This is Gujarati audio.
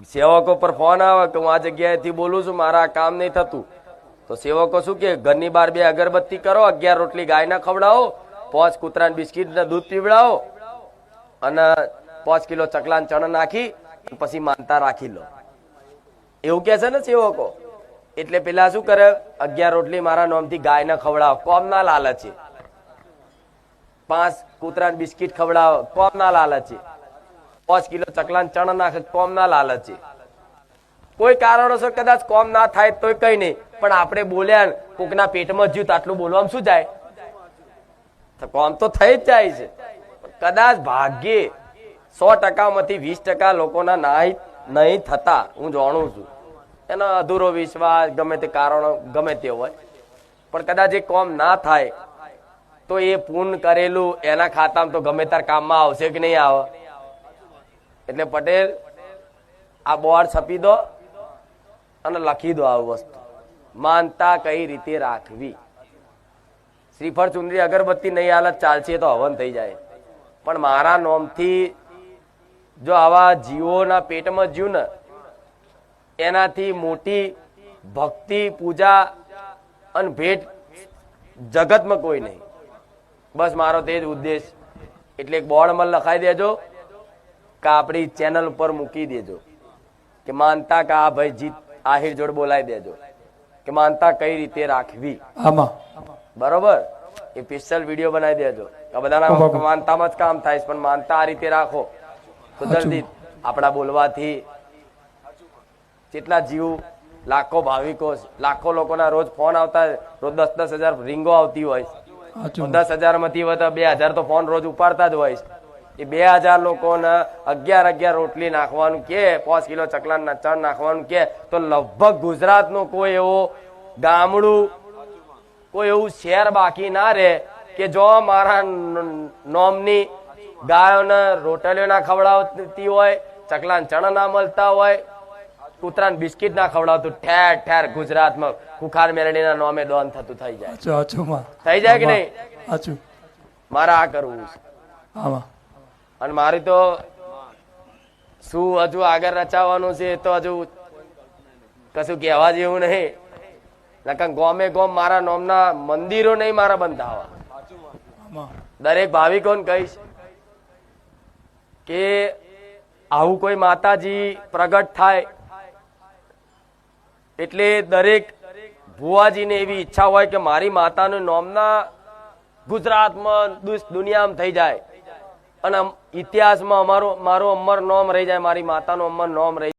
સેવકો પર ફોન આવે કે હું આ જગ્યાએથી બોલું છું, મારા કામ નહીં થતું. તો સેવકો શું કે, ઘરની બહાર બે અગરબત્તી કરો, અગિયાર રોટલી ગાયને ખવડાવો, પાંચ કૂતરાને બિસ્કિટ ને દૂધ પીવડાવો અને પાંચ કિલો ચકલાન ચણા નાખી પછી માનતા રાખી લો. એવું કે છે ને સેવકો? એટલે પેલા શું કરે, અગિયાર રોટલી મારા નામથી ગાયને ખવડાવો કોમ ના છે પાંચ કૂતરાને બિસ્કિટ ખવડાવો કોમ ના લાલચે. પાંચ કિલો ચકલાન ચણ નાખે કોમ ના લાલચે. કોઈ કારણોસર કદાચ કોમ ના થાય તોય કઈ નહીં. પણ આપણે બોલ્યા કોકના પેટમાં જ્યું આટલું બોલવામાં શું જાય? તો કોમ તો થઈ જ જાય છે. કદાચ ભાગ્યે સો ટકામાંથી વીસ ટકા લોકોના નાહી, નહીં થતા, હું જાણું છું. એનો અધૂરો વિશ્વાસ, ગમે તે કારણો, ગમે તે હોય. પણ કદાચ એ કોમ ના થાય, તો એ પૂર્ણ કરેલું એના ખાતામાં તો ગમે તાર કામમાં આવશે કે નહીં આવે? એટલે પટેલ, આ બોર્ડ છપી દો અને લખી દો આ વસ્તુ. માનતા કઈ રીતે રાખવી? શ્રીફળ ચુંદરી અગરબત્તી નહીં હાલત ચાલશે તો હવન થઈ જાય. પણ મારા નોમથી જો આવા જીવોના પેટમાં જીવ ને, એનાથી મોટી ભક્તિ, પૂજા અને ભેટ જગતમાં કોઈ નહીં. બસ મારો તે જ ઉદ્દેશ. એટલે એક બોર્ડમાં લખાઈ દેજો. કે આપણી ચેનલ પર મૂકી દેજો. કે માનતા કે આ ભાઈ જીત આહિર જોડ બોલાવી દેજો. કે માનતા કઈ રીતે રાખવી. આમાં. બરોબર? એ સ્પેશિયલ વીડિયો બનાવી દેજો. આ બધાના માનતામાં જ કામ થાય છે, પણ માનતા આ રીતે રાખો. તો જલ્દી આપણા બોલવાથી જેટલા જીવ લાખો ભાવિકો લાખો લોકોના રોજ ફોન આવતા રોજ દસ દસ હજાર રીંગો આવતી હોય. દસ હજારમાંથી વધુ બે હજાર તો ફોન રોજ ઉપાડતા જ હોય. એ બે હજાર લોકોના અગિયાર અગિયાર રોટલી નાખવાનું કે પાંચ કિલો ચકલાના ચણ નાખવાનું કે તો લગભગ ગુજરાતનો કોઈ એવો ગામડું કોઈ એવું શહેર બાકી ના રહે કે જો મારા નોમની ગાયોને રોટલીઓ ના ખવડાવતી હોય ચકલાન ચણા ના મળતા હોય કૂતરાને બિસ્કિટ ના ખવડાવતું ઠેર ઠેર ગુજરાતમાં ખુખાર મેરડીના નોમે દોન થતું થઈ જાય. થઈ જાય કે નહીં? મારા મારે આ કરવું છે. આમાં. અને મારી તો શું હજુ આગળ રચાવવાનું છે તો હજુ કશું કહેવા જેવું નહીં. નકર ગોમે ગોમ મારા નોમના મંદિરો નહીં મારા બંધાવા. આમાં દરેક ભાવિકોને કહીશ કે આવું કોઈ માતાજી પ્રગટ થાય એટલે દરેક ભુવાજીને એવી ઈચ્છા હોય કે મારી માતાનું નોમના ગુજરાતમાં દુનિયામાં થઈ જાય. અને ઇતિહાસમાં અમારો મારો અમર નોમ રહી જાય મારી માતાનું અમર નોમ રહી